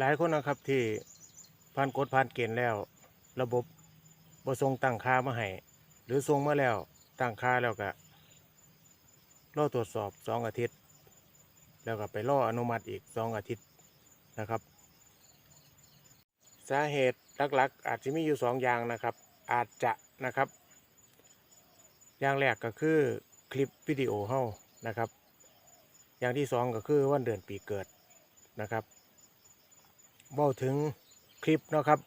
หลายคนนะครับที่ผ่านกฎผ่านเกณฑ์แล้ว ระบบบ่ส่งตั้งค่ามาให้หรือส่งมาแล้วตั้งค่าแล้วก็รอตรวจสอบสองอาทิตย์ แล้วก็ไปรออนุมัติอีกสองอาทิตย์นะครับ สาเหตุหลักๆ อาจจะมีอยู่สองอย่างนะครับ อาจจะนะครับ อย่างแรกก็คือคลิปวิดีโอเฮานะครับ อย่างที่สองก็คือวันเดือนปีเกิดนะครับ เว้าถึงคลิปนะครับ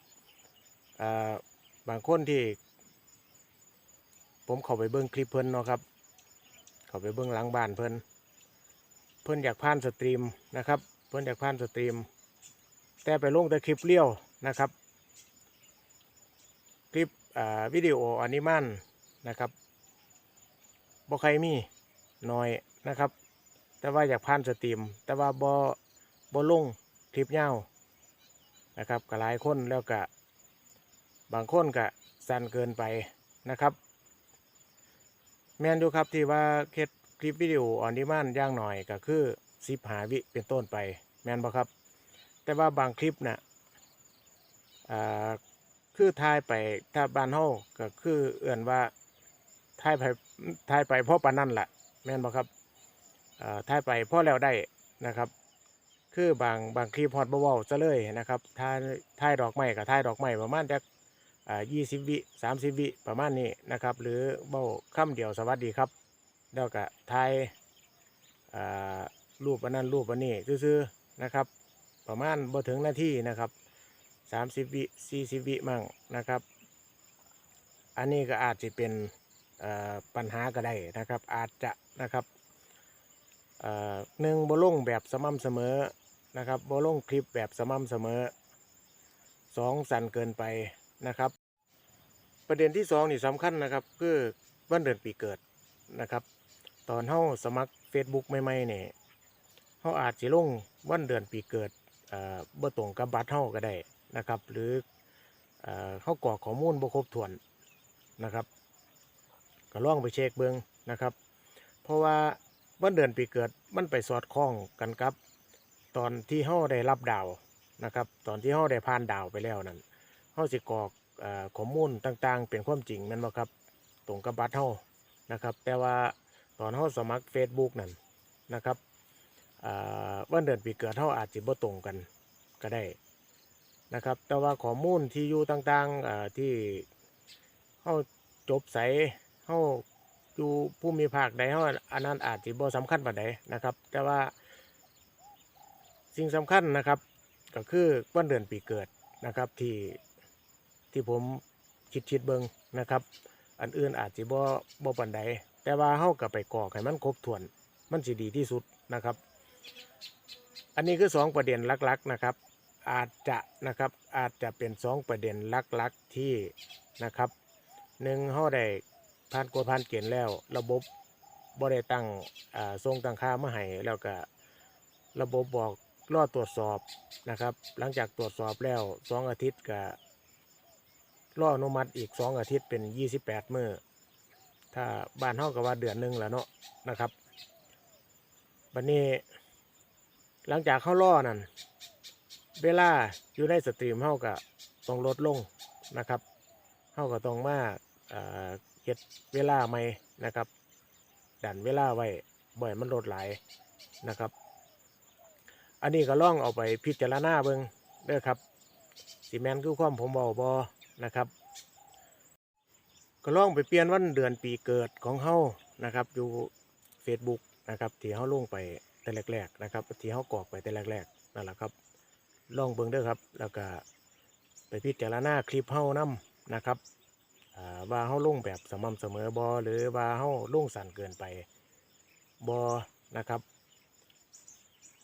บางคนที่ ผมเข้าไปเบิ้งคลิปเพิ่นเนาะครับ เข้าไปเบิ้งหลังบ้านเพิ่นเพิ่นอยากผ่านสตรีมนะครับ เพิ่นอยากผ่านสตรีม แต่ไปลงแต่คลิปเลี้ยวนะครับ คลิปวิดีโออนิมันนะครับบ่ใครมีน้อยนะครับ แต่ว่าอยากผ่านสตรีม แต่ว่าบ่บ่ลงคลิปยาว นะครับก็หลายคนแล้วก็บางคนก็สั้นเกินไปนะครับ แมนดูครับที่ว่าเคสคลิปวิดีโอออนดีมานย่างหน่อยก็คือสิบหาวิเป็นต้นไป แมนบ่ครับ แต่ว่าบางคลิปน่ะอ่าคือถ่ายไปถ้าบ้านเฮาก็คือเอื่นว่าถ่ายไปถ่ายไปเพราะปานนั่นแหละแม่นบ่ครับอ่าถ่ายไปเพราะแล้วได้นะครับ คือบางบางคลิปฮอตบ่เว้าซะเลยนะครับถ่ายถ่ายดอกไม้ก็ถ่ายดอกไม้ประมาณจักอ่า20วิ30วิประมาณนี้นะครับ หรือเว้าคำเดียวสวัสดีครับแล้วก็ถ่ายอ่ารูปอันนั้นรูปอันนี้ซื่อๆนะครับ ประมาณบ่ถึงนาทีนะครับสามสิบวิสี่สิบวิมั่งนะครับ อันนี้ก็อาจจะเป็นปัญหาก็ได้นะครับ อาจจะนะครับหนึ่งบ่ลงแบบสม่ำเสมอ นะครับบ่ลงคลิปแบบสม่ำเสมอสองสั่นเกินไปนะครับ ประเด็นที่สองนี่สำคัญนะครับ คือวันเดือนปีเกิดนะครับ ตอนเฮาสมัคร Facebook ใหม่ๆเนี่ยเขาอาจจะลงวันเดือนปีเกิดเอ่อบ่ตรงกับบัตรเฮาก็ได้นะครับ หรือเอ่อเขากรอกข้อมูลบ่ครบถ้วนนะครับ ก็ล่องไปเช็คเบิ่งนะครับ เพราะว่าวันเดือนปีเกิดมันไปสอดคล้องกันกับ ตอนที่เฮาได้รับดาวนะครับ ตอนที่เฮาได้ผ่านดาวไปแล้วนั่นเฮาสิกรอกอข้อมูลต่างๆ เป็นความจริงแม่นบ่ครับ ตรงกับบัตรเฮานะครับ แต่ว่าตอนเฮาสมัคร Facebook นั่นนะครับอ่าวันเดือนปีเกิดเท่าอาจจะบ่ตรงกันก็ได้นะครับ แต่ว่าข้อมูลที่อยู่ต่างๆที่เฮาจบใสเฮาอยู่ภูมิภาคใดเฮาอันนั้นอาจจะบ่สำคัญปานใดนะครับ แต่ว่า สิ่งสำคัญนะครับ ก็คือวันเดือนปีเกิดนะครับที่ที่ผมคิดคิดเบิงนะครับ อันอื่นอาจจะบ่บ่ปานใดแต่ว่าเฮาก็ไปกรอกให้มันครบถ้วนมันสิดีที่สุดนะครับ อันนี้คือสองประเด็นหลักๆนะครับ อาจจะนะครับอาจจะเป็นสองประเด็นหลักๆที่นะครับหนึ่งเขาได้ผ่านกฎผ่านเกณฑ์แล้ว ระบบบ่ได้ตั้งอ่าทรงตั้งค่ามาให้แล้วก็ระบบบอก รอตรวจสอบนะครับ หลังจากตรวจสอบแล้วสองอาทิตย์ก็รออนุมัติอีกสองอาทิตย์เป็นยี่สิบแปดมื้อถ้าบ้านเฮาก็ว่าเดือนหนึ่งแล้วเนาะนะครับบัดนี้ หลังจากเข้าล่อนั่นเวลาอยู่ในสตรีมเฮาก็ต้องลดลงนะครับเฮาก็ต้องมาเอ่อเฮ็ดเวลาใหม่นะครับดันเวลาไว้บ่อยมันลดหลายนะครับ อันนี้ก็ล่องเอาไปพิจารณาเบิ่งเด้อครับสิแมนคือความผมบอกบอนะครับ ก็ล่องไปเปลี่ยนวันเดือนปีเกิดของเฮานะครับ อยู่ Facebook นะครับที่เฮาลงไปแต่แรกๆนะครับที่เฮากรอกไปแต่แรกๆนั่นแหละครับล่องเบิ่งเด้อครับ แล้วก็ไปพิจารณาคลิปเฮานํนะครับอ่าว่าเฮาลงแบบสม่ำเสมอบอหรือว่าเฮาลงสั่นเกินไปบอนะครับ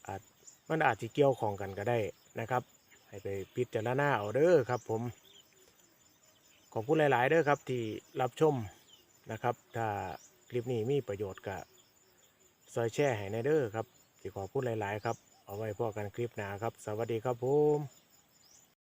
อาจ มันอาจจะเกี่ยวข้องกันก็ได้นะครับ ให้ไปพิจารณาเอาเด้อครับผม ขอบคุณหลาย ๆ เด้อครับที่รับชมนะครับ ถ้าคลิปนี้มีประโยชน์ก็ซอยแช่ให้ในเด้อครับที่ขอบคุณหลาย ๆ ครับ เอาไว้พอกันคลิปหน้าครับ สวัสดีครับผม